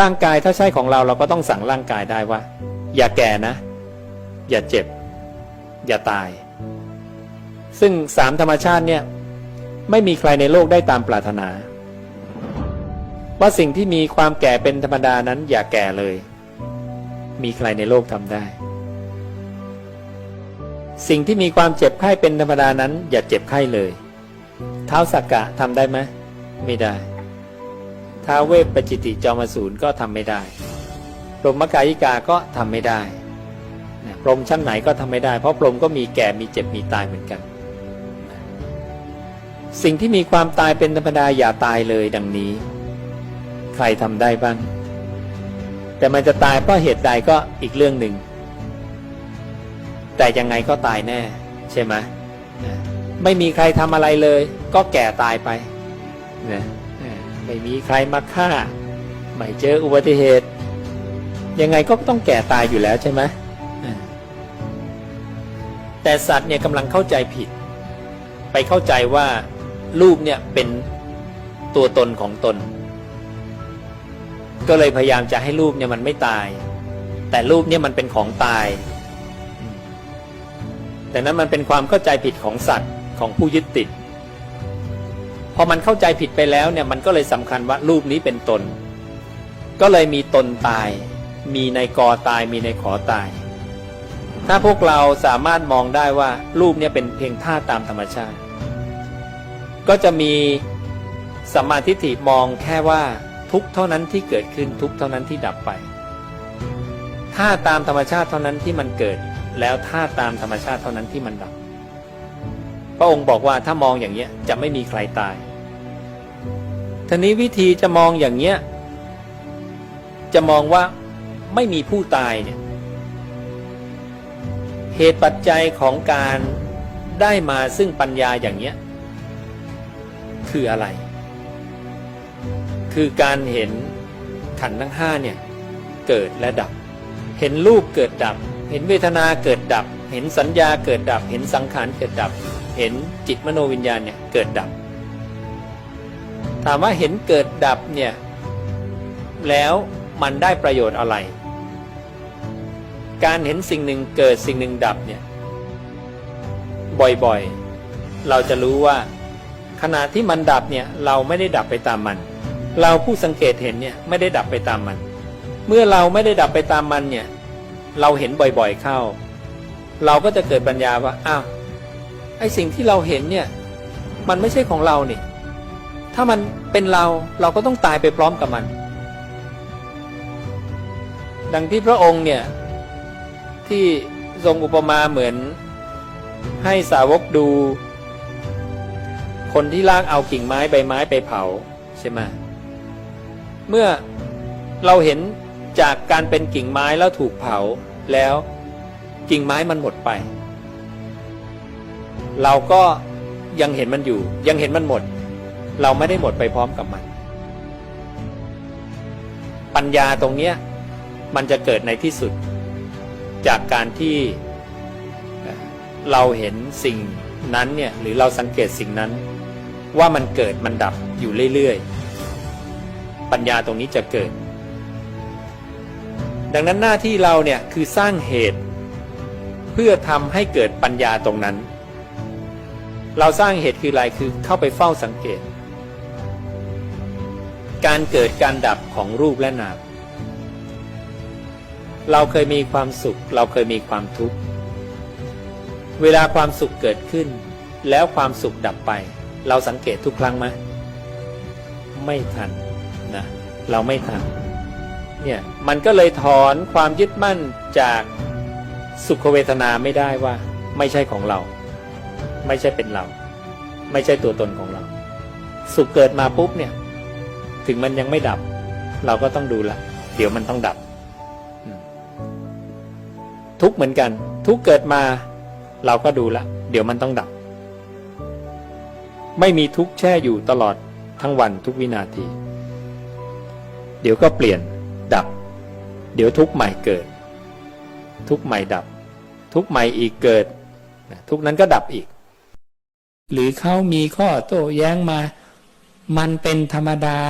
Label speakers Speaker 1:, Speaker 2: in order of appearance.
Speaker 1: ร่างกายถ้าใช่ของเราเราก็ต้องสั่งร่างกายได้ว่า อย่าแก่นะ อย่าเจ็บ อย่าตาย ซึ่งสามธรรมชาติเนี่ย ไม่มีใครในโลกได้ตามปรารถนา ว่าสิ่งที่มีความแก่เป็นธรรมดานั้น อย่าแก่เลย มีใครในโลกทำได้ สิ่งที่มีความเจ็บไข้เป็นธรรมดานั้น อย่าเจ็บไข้เลย เท้าสักกะทำได้ไหมไม่ได้ ท้าเวปปจิติจอมสูรก็ทำไม่ได้พรหมกายิกาก็ทำไม่ได้พรหมชั้นไหนก็ทำไม่ได้ เพราะพรหมก็มีแก่มีเจ็บมีตายเหมือนกัน สิ่งที่มีความตายเป็นธรรมดาอย่าตายเลยดังนี้ ใครทำได้บ้าง แต่มันจะตายเพราะเหตุใดก็อีกเรื่องหนึ่ง แต่ยังไงก็ตายแน่ ใช่ไหมไม่มีใครทำอะไรเลย ก็แก่ตายไปนะ ไม่มีใครมาฆ่า ไม่เจออุบัติเหตุ ยังไงก็ต้องแก่ตายอยู่แล้วใช่ไหมแต่สัตว์เนี่ยกำลังเข้าใจผิด ไปเข้าใจว่ารูปเนี่ยเป็นตัวตนของตน ก็เลยพยายามจะให้รูปเนี่ยมันไม่ตาย แต่รูปเนี่ยมันเป็นของตาย แต่นั้นมันเป็นความเข้าใจผิดของสัตว์ของผู้ยึดติด พอมันเข้าใจผิดไปแล้วเนี่ยมันก็เลยสำคัญว่ารูปนี้เป็นตน ก็เลยมีตนตาย มีในกอตายมีในขอตาย ถ้าพวกเราสามารถมองได้ว่ารูปเนี่ยเป็นเพียงธาตุตามธรรมชาติ ก็จะมีสัมมาทิฏฐิมองแค่ว่าทุกเท่านั้นที่เกิดขึ้นทุกเท่านั้นที่ดับไปธาตุตามธรรมชาติเท่านั้นที่มันเกิด แล้วธาตุตามธรรมชาติเท่านั้นที่มันดับ พระองค์บอกว่าถ้ามองอย่างเนี้ยจะไม่มีใครตายทีนี้วิธีจะมองอย่างเนี้ยจะมองว่าไม่มีผู้ตายเนี่ยเหตุปัจจัยของการได้มาซึ่งปัญญาอย่างเนี้ยคืออะไร คือการเห็นขันธ์ทั้งห้าเนี่ยเกิดและดับ เห็นรูปเกิดดับ เห็นเวทนาเกิดดับ เห็นสัญญาเกิดดับ เห็นสังขารเกิดดับ เห็นจิตมโนวิญญาณเนี่ยเกิดดับ ถามว่าเห็นเกิดดับเนี่ยแล้วมันได้ประโยชน์อะไร การเห็นสิ่งหนึ่งเกิดสิ่งหนึ่งดับเนี่ยบ่อยๆ เราจะรู้ว่า ขณะที่มันดับเนี่ยเราไม่ได้ดับไปตามมัน เราผู้สังเกตเห็นเนี่ยไม่ได้ดับไปตามมัน เมื่อเราไม่ได้ดับไปตามมันเนี่ยเราเห็นบ่อยๆเข้า เราก็จะเกิดปัญญาว่าอ้าว ไอสิ่งที่เราเห็นเนี่ยมันไม่ใช่ของเราเนี่ยถ้ามันเป็นเราเราก็ต้องตายไปพร้อมกับมัน ดังที่พระองค์เนี่ยที่ทรงอุปมาเหมือน ให้สาวกดู คนที่ลากเอากิ่งไม้ใบไม้ไปเผาใช่ไหมเมื่อเราเห็นจากการเป็นกิ่งไม้แล้วถูกเผาแล้วกิ่งไม้มันหมดไป เราก็ยังเห็นมันอยู่ ยังเห็นมันหมด เราไม่ได้หมดไปพร้อมกับมัน ปัญญาตรงเนี้ยมันจะเกิดในที่สุด จากการที่เราเห็นสิ่งนั้นเนี่ยหรือเราสังเกตสิ่งนั้น ว่ามันเกิดมันดับอยู่เรื่อยๆ ปัญญาตรงนี้จะเกิด ดังนั้นหน้าที่เราเนี่ยคือสร้างเหตุ เพื่อทำให้เกิดปัญญาตรงนั้น เราสร้างเหตุคืออะไรคือเข้าไปเฝ้าสังเกต การเกิดการดับของรูปและนาม เราเคยมีความสุข เราเคยมีความทุกข์ เวลาความสุขเกิดขึ้น แล้วความสุขดับไป เราสังเกตทุกครั้งไหมไม่ทันนะเราไม่ทันเนี่ยมันก็เลยถอนความยึดมั่นจากสุขเวทนาไม่ได้ว่า ไม่ใช่ของเรา ไม่ใช่เป็นเรา ไม่ใช่ตัวตนของเรา สุขเกิดมาปุ๊บเนี่ย ถึงมันยังไม่ดับ เราก็ต้องดูละเดี๋ยวมันต้องดับ ทุกเหมือนกัน ทุกเกิดมาเราก็ดูละเดี๋ยวมันต้องดับ ไม่มีทุกแช่อยู่ตลอดทั้งวันทุกวินาที เดี๋ยวก็เปลี่ยนดับ เดี๋ยวทุกใหม่เกิด ทุกใหม่ดับ ทุกใหม่อีกเกิด ทุกนั้นก็ดับอีก หรือเขามีข้อโต้แย้งมา มันเป็นธรรมดา